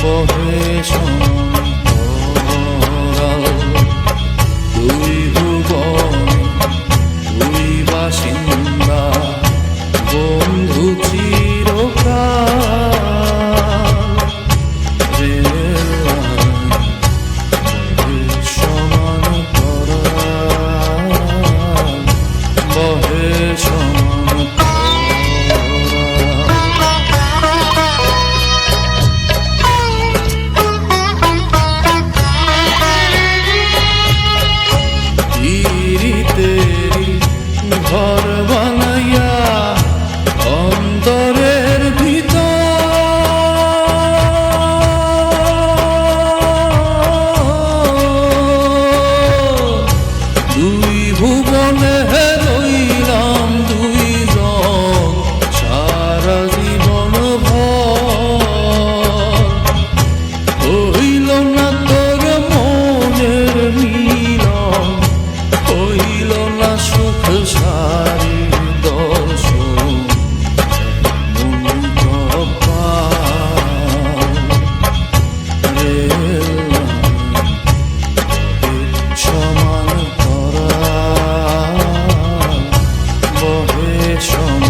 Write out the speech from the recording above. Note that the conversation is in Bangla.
বহে সমান করাল direction.